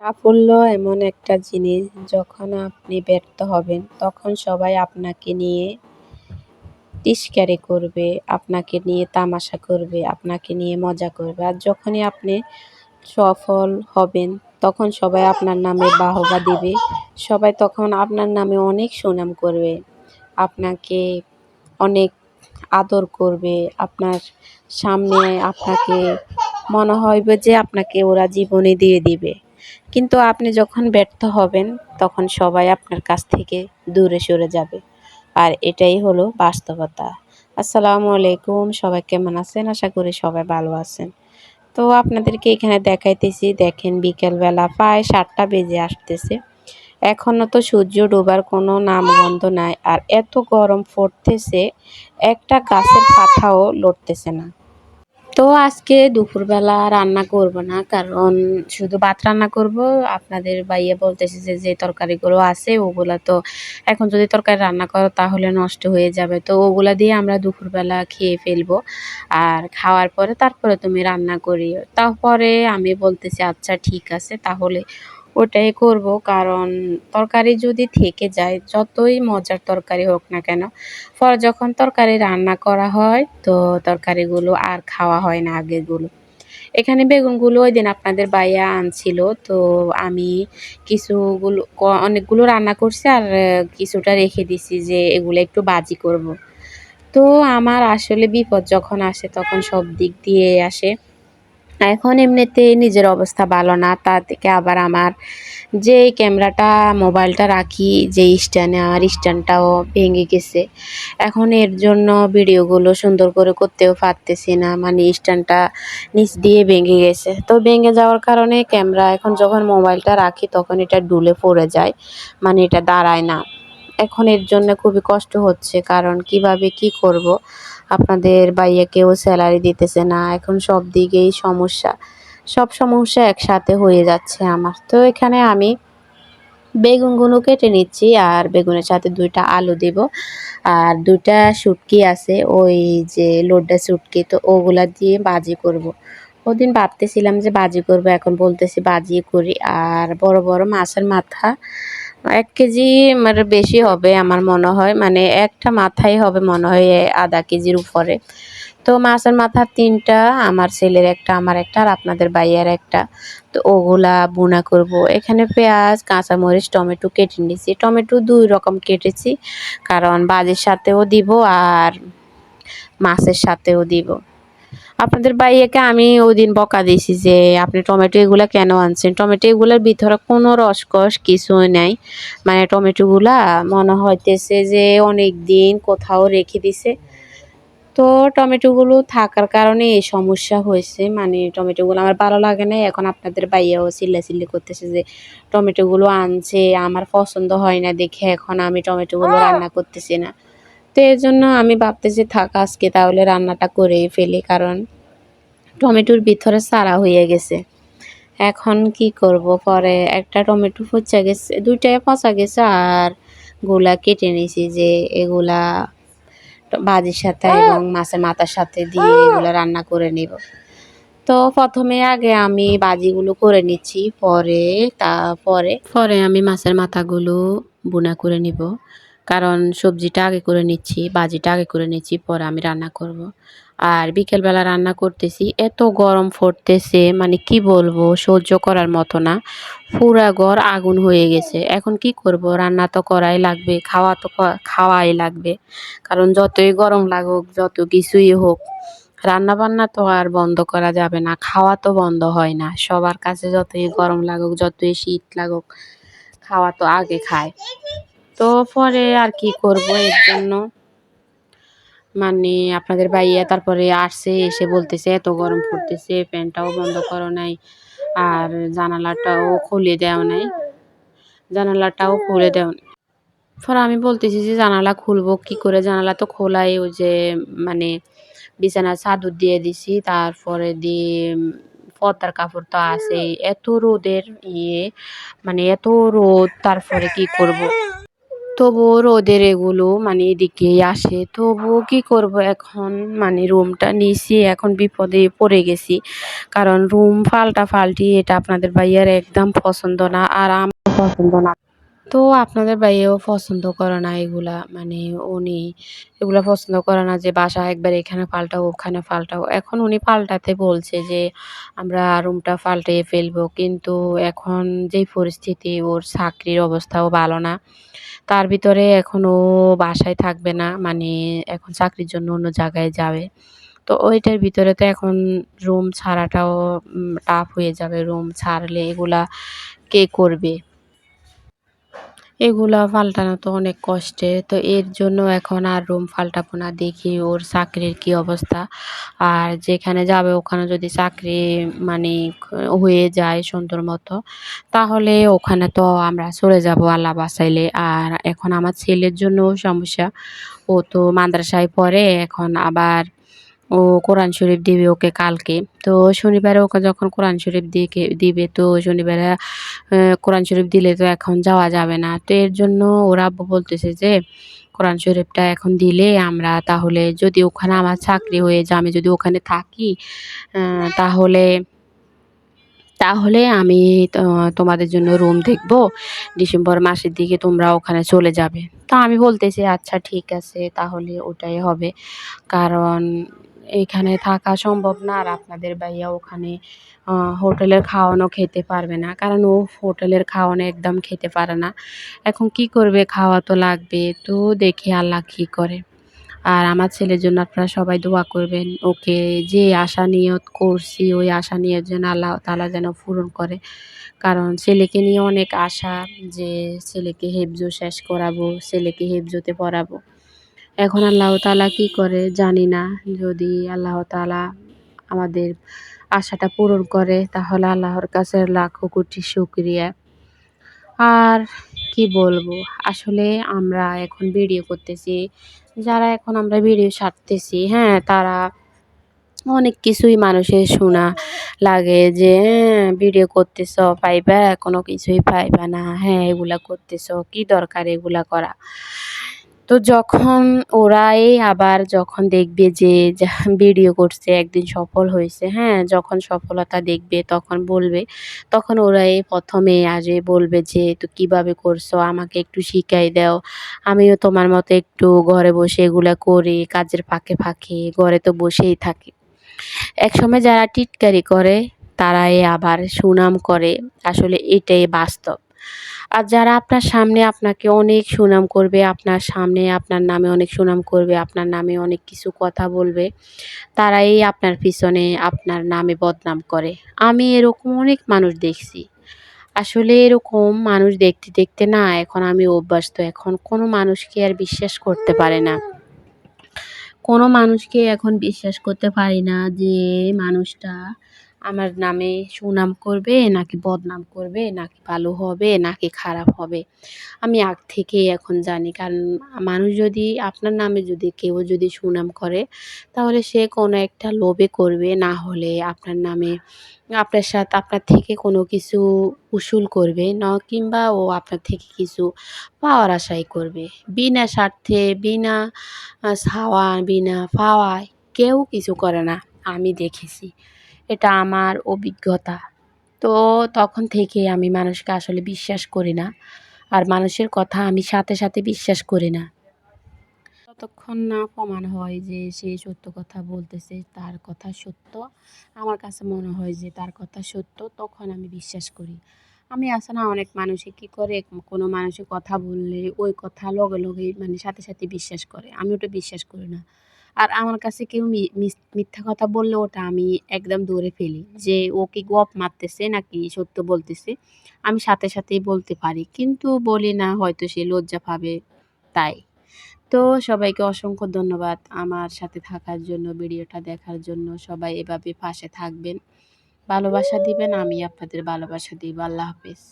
সাফল্য এমন একটা জিনিস যখন আপনি ব্যর্থ হবেন, তখন সবাই আপনাকে নিয়ে টিস্কারি করবে, আপনাকে নিয়ে তামাশা করবে, আপনাকে নিয়ে মজা করবে। আর যখনই আপনি সফল হবেন, তখন সবাই আপনার নামে বাহবা দেবে। সবাই তখন আপনার নামে অনেক সুনাম করবে, আপনাকে অনেক আদর করবে, আপনার সামনে আপনাকে মনে হইবে যে আপনাকে ওরা জীবনে দিয়ে দিবে। কিন্তু আপনি যখন ব্যর্থ হবেন, তখন সবাই আপনার কাছ থেকে দূরে সরে যাবে। আর এটাই হলো বাস্তবতা। আসসালামু আলাইকুম, সবাই কেমন আছেন? আশা করি সবাই ভালো আছেন। তো আপনাদেরকে এখানে দেখাইতেছি, দেখেন বিকেলবেলা প্রায় সাতটা বেজে আসতেছে। এখনও তো সূর্য ডোবার কোনো নামগন্ধ নাই, আর এত গরম পড়তেছে, একটা গাছের পাতাও লড়তেছে না। তো আজকে দুপুরবেলা রান্না করব না, কারণ শুধু ভাত রান্না করব। আপনাদের বাইয়ে বলতেছে যে যে তরকারিগুলো আছে, ওগুলো তো এখন যদি তরকারি রান্না করো তাহলে নষ্ট হয়ে যাবে। তো ওগুলা দিয়ে আমরা দুপুরবেলা খেয়ে ফেলব আর খাওয়ার পরে তারপরে তুমি রান্না করি তারপরে আমি বলতেছি আচ্ছা ঠিক আছে, তাহলে ওটাই করব, কারণ তরকারি যদি থেকে যায়, যতই মজার তরকারি হোক না কেন পরে যখন তরকারি রান্না করা হয়, তো তরকারিগুলো আর খাওয়া হয় না আগেগুলো এখানে বেগুনগুলো ওই দিন আপনাদের বাইয়া আনছিল, তো আমি কিছুগুলো অনেকগুলো রান্না করছি আর কিছুটা রেখে দিছি যে এগুলো একটু বাজি করব। তো আমার আসলে বিপদ যখন আসে, তখন সব দিক দিয়ে আসে এখন এমনিতে নিজের অবস্থা ভালো না তা থেকে আবার আমার যে ক্যামেরাটা, মোবাইলটা রাখি যে স্ট্যান্ডে আমার স্ট্যান্ডটাও ভেঙে গেছে। এখন এর জন্য ভিডিওগুলো সুন্দর করে করতেও পারতেছি না মানে স্ট্যান্ডটা নিচ দিয়ে ভেঙে গেছে। তো ভেঙে যাওয়ার কারণে ক্যামেরা, এখন যখন মোবাইলটা রাখি তখন এটা ডুলে পড়ে যায় মানে এটা দাঁড়ায় না। এখন এর জন্য খুবই কষ্ট হচ্ছে, কারণ কীভাবে কি করব? আপনাদের কেউ স্যালারি দিতেছে না, এখন সব দিকেই সমস্যা। সব সমস্যা একসাথে হয়ে যাচ্ছে আমার। তো এখানে আমি বেগুনগুলো কেটে নিচ্ছি আর বেগুনের সাথে দুইটা আলু দেব। আর দুইটা শুটকি আছে, ওই যে লোডটা শুটকি, তো ওগুলা দিয়ে বাজি করব। ওদিন ভাবতেছিলাম যে বাজি করব, এখন বলতেছি বাজি করি। আর বড় বড় মাছের মাথা এক কেজি মানে বেশি হবে আমার মনে হয়। মানে একটা মাথাই হবে মনে হয় আধা কেজির উপরে। তো মাছের মাথা তিনটা, আমার ছেলের একটা, আমার একটা আর আপনাদের বাইয়ের একটা। তো ওগুলা বোনা করব। এখানে পেঁয়াজ, কাঁচামরিচ, টমেটো কেটে নিয়েছি। টমেটো দুই রকম কেটেছি। কারণ বাজের সাথেও দিব আর মাছের সাথেও দিব। আপনাদের বাইয়াকে আমি ওই দিন বকা দিয়েছি যে আপনি টমেটো এগুলো কেন আনছেন? টমেটো এগুলোর ভিতরে কোনো রসকস কিছুই নেই। মানে টমেটোগুলা মনে হইতেছে যে অনেক দিন কোথাও রেখে দিছে। তো টমেটোগুলো থাকার কারণে এই সমস্যা হয়েছে। মানে টমেটোগুলো আমার ভালো লাগে না এখন আপনাদের বাইয়াও চিল্লাচিল্লি করতেছে যে টমেটোগুলো আনছে আমার পছন্দ হয় না দেখে এখন আমি টমেটোগুলো রান্না করতেছি না। তো এর জন্য আমি ভাবতেছি, থাক আজকে তাহলে রান্নাটা করেই ফেলি, কারণ টমেটোর ভিতরে সারা হয়ে গেছে। এখন কি করব? পরে একটা টমেটো পচা গেছে, দুইটাই পচা গেছে, আরগুলা কেটে নিয়েছি যে এগুলা ভাজির সাথে এবং মাছের মাথার সাথে দিয়ে এগুলো রান্না করে নিব। তো প্রথমে আগে আমি বাজিগুলো করে নিচ্ছি, পরে তারপরে পরে আমি মাছের মাথাগুলো বুনা করে নিব। কারণ সবজিটা আগে করে নিচ্ছি, বাজিটা আগে করে নিচ্ছি, পরে আমি রান্না করব। আর বিকেলবেলা রান্না করতেছি, এত গরম ফুটতেছে মানে কি বলব, সহ্য করার মতো না। পুরা ঘর আগুন হয়ে গেছে। এখন কি করব? রান্না তো করাই লাগবে, খাওয়া তো খাওয়াই লাগবে। কারণ যতই গরম লাগুক, যত কিছুই হোক রান্না বান্না তো আর বন্ধ করা যাবে না, খাওয়া তো বন্ধ হয় না। সবার কাছে যতই গরম লাগুক, যতই শীত লাগুক, খাওয়া তো আগে খায়। তো পরে আর কি করব এর জন্য। মানে আপনাদের ভাইয়া তারপরে আসছে, এসে বলতেছে, এত গরম পড়তেছে, ফ্যানটাও বন্ধ করো নাই, আর জানালাটাও খুলে দেও নাই। জানালাটাও খুলে দেও নাই। পরে আমি বলতেছি যে, জানালা খুলবো, কি করে? জানালা তো খোলাই, ওই যে মানে বিছানার চাদর দিয়ে দিছি, তারপরে দিয়ে পর্দার কাপড় তো আছে। এত রোদের ইয়ে মানে এত রোদ, তারপরে কি করব? তবুও রোদের এগুলো মানে এদিকেই আসে। তবুও কী করব এখন? মানে রুমটা নিছি এখন বিপদে পড়ে গেছি। কারণ রুম পাল্টাপাল্টি এটা আপনাদের ভাইয়ার একদম পছন্দ না আর আমার পছন্দ না। তো আপনাদের ভাইয়াও পছন্দ করে না এগুলা মানে উনি এগুলা পছন্দ করে না যে বাসা একবার এখানে পাল্টাও ওখানে পাল্টাও এখন উনি পাল্টাতে বলছে যে আমরা রুমটা পাল্টিয়ে ফেলব কিন্তু এখন যেই পরিস্থিতি ওর চাকরির অবস্থাও ভালো না। তার ভিতরে এখন ও বাসায় থাকবে না মানে এখন চাকরির জন্য অন্য জায়গায় যাবে। তো ওইটার ভিতরে তো এখন রুম ছাড়াটাও টাফ হয়ে যাবে। রুম ছাড়লে এগুলা কে করবে? এগুলা পাল্টানো তো অনেক কষ্টে। তো এর জন্য এখন আর রুম পাল্টাবো না, দেখি ওর চাকরির কি অবস্থা। আর যেখানে যাবে ওখানে যদি চাকরি মানে হয়ে যায় সুন্দর মতো, তাহলে ওখানে তো আমরা চলে যাব আল্লাহ বাসাইলে আর এখন আমার ছেলের জন্যও সমস্যা। ও তো মাদ্রাসায় পড়ে, এখন আবার ও কোরআন শরীফ দিবে ওকে কালকে। তো শনিবারে ওকে যখন কোরআন শরীফ দিকে, দিবে, তো শনিবারে কোরআন শরীফ দিলে তো এখন যাওয়া যাবে না। তো এর জন্য ওরা আব্বু বলতেছে যে, কোরআন শরীফটা এখন দিলে আমরা তাহলে যদি ওখানে আমার চাকরি হয়ে যায়, আমি যদি ওখানে থাকি তাহলে তাহলে আমি তোমাদের জন্য রুম দেখব। ডিসেম্বর মাসের দিকে তোমরা ওখানে চলে যাবে। তা আমি বলতেছি আচ্ছা ঠিক আছে, তাহলে ওটাই হবে। কারণ এখানে থাকা সম্ভব না আর আপনাদের ভাইয়া ওখানে হোটেলের খাওয়ানো খেতে পারবে না। কারণ ও হোটেলের খাওয়ানো একদম খেতে পারে না। এখন কি করবে? খাওয়া তো লাগবে। তো দেখি আল্লাহ কী করে। আর আমার ছেলের জন্য আপনারা সবাই দোয়া করবেন। ওকে যে আশা নিয়ত করছি, ওই আশা নিয়ে যেন আল্লাহ তালা যেন পূরণ করে। কারণ ছেলেকে নিয়ে অনেক আশা যে ছেলেকে হেফজো শেষ করাবো, ছেলেকে হেফজোতে পড়াবো। এখন আল্লাহ তালা কী করে জানি না। যদি আল্লাহ তালা আমাদের আশাটা পূরণ করে, তাহলে আল্লাহর কাছে লাখো কোটি শুক্রিয়া। আর কি বলব, আসলে আমরা এখন ভিডিও করতেছি, যারা এখন আমরা ভিডিও সারতেছি হ্যাঁ তারা অনেক কিছুই মানুষের শোনা লাগে যে হ্যাঁ ভিডিও করতেছ, পাইবা? কোনো কিছুই পাইবা না। হ্যাঁ এগুলা করতেছ, কি দরকার এগুলা করা? তো যখন ওরাই আবার যখন দেখবে যে ভিডিও করছে, একদিন সফল হয়েছে হ্যাঁ যখন সফলতা দেখবে, তখন বলবে, তখন ওরাই প্রথমে আসবে বলবে যে, তো কীভাবে করছ? আমাকে একটু শিখাই দাও। আমিও তোমার মতো একটু ঘরে বসে এগুলা করি, কাজের ফাঁকে ফাঁকে, ঘরে তো বসেই থাকি। একসময় যারা টিটকারি করে, তারাই আবার সুনাম করে। আসলে এটাই বাস্তব। আর যারা আপনার সামনে আপনাকে অনেক সুনাম করবে, আপনার সামনে আপনার নামে অনেক সুনাম করবে, আপনার নামে অনেক কিছু কথা বলবে, তারাই আপনার পিছনে আপনার নামে বদনাম করে। আমি এরকম অনেক মানুষ দেখছি। আসলে এরকম মানুষ দেখতে দেখতে না, এখন আমি অভ্যস্ত। এখন কোনো মানুষকে আর বিশ্বাস করতে পারে না। কোনো মানুষকে এখন বিশ্বাস করতে পারি না যে মানুষটা আমার নামে সুনাম করবে, নাকি বদনাম করবে, নাকি ভালো হবে, নাকি খারাপ হবে। আমি আগ থেকেই এখন জানি, কারণ মানুষ যদি আপনার নামে যদি কেউ যদি সুনাম করে, তাহলে সে কোনো একটা লোভে করবে, না হলে আপনার নামে আপনার সাথে, আপনার থেকে কোনো কিছু উসুল করবে, ন কিংবা ও আপনার থেকে কিছু পাওয়ার আশাই করবে। বিনা স্বার্থে, বিনা ছাওয়া, বিনা পাওয়ায় কেউ কিছু করে না, আমি দেখেছি। এটা আমার অভিজ্ঞতা। তো তখন থেকে আমি মানুষকে আসলে বিশ্বাস করি না। আর মানুষের কথা আমি সাথে সাথে বিশ্বাস করি না। যতক্ষণ না প্রমাণ হয় যে সে সত্য কথা বলতেছে, তার কথা সত্য, আমার কাছে মনে হয় যে তার কথা সত্য, তখন আমি বিশ্বাস করি। আমি আসে না, অনেক মানুষে কী করে? কোনো মানুষের কথা বললে ওই কথা লগে লগে মানে সাথে সাথে বিশ্বাস করে। আমি ওটা বিশ্বাস করি না। আর আমার কাছে কেউ মিথ্যা কথা বললে ওটা আমি একদম দৌড়ে ফেলি। যে ও কি গপ মারতেছে নাকি সত্য বলতেছে আমি সাথে সাথেই বলতে পারি। কিন্তু বলি না হয়তো সে লজ্জা পাবে তাই। তো সবাইকে অসংখ্য ধন্যবাদ আমার সাথে থাকার জন্য ভিডিওটা দেখার জন্য। সবাই এভাবে পাশে থাকবেন। ভালোবাসা দিবেন আমি আপনাদের ভালোবাসা দিব। আল্লাহ হাফেজ।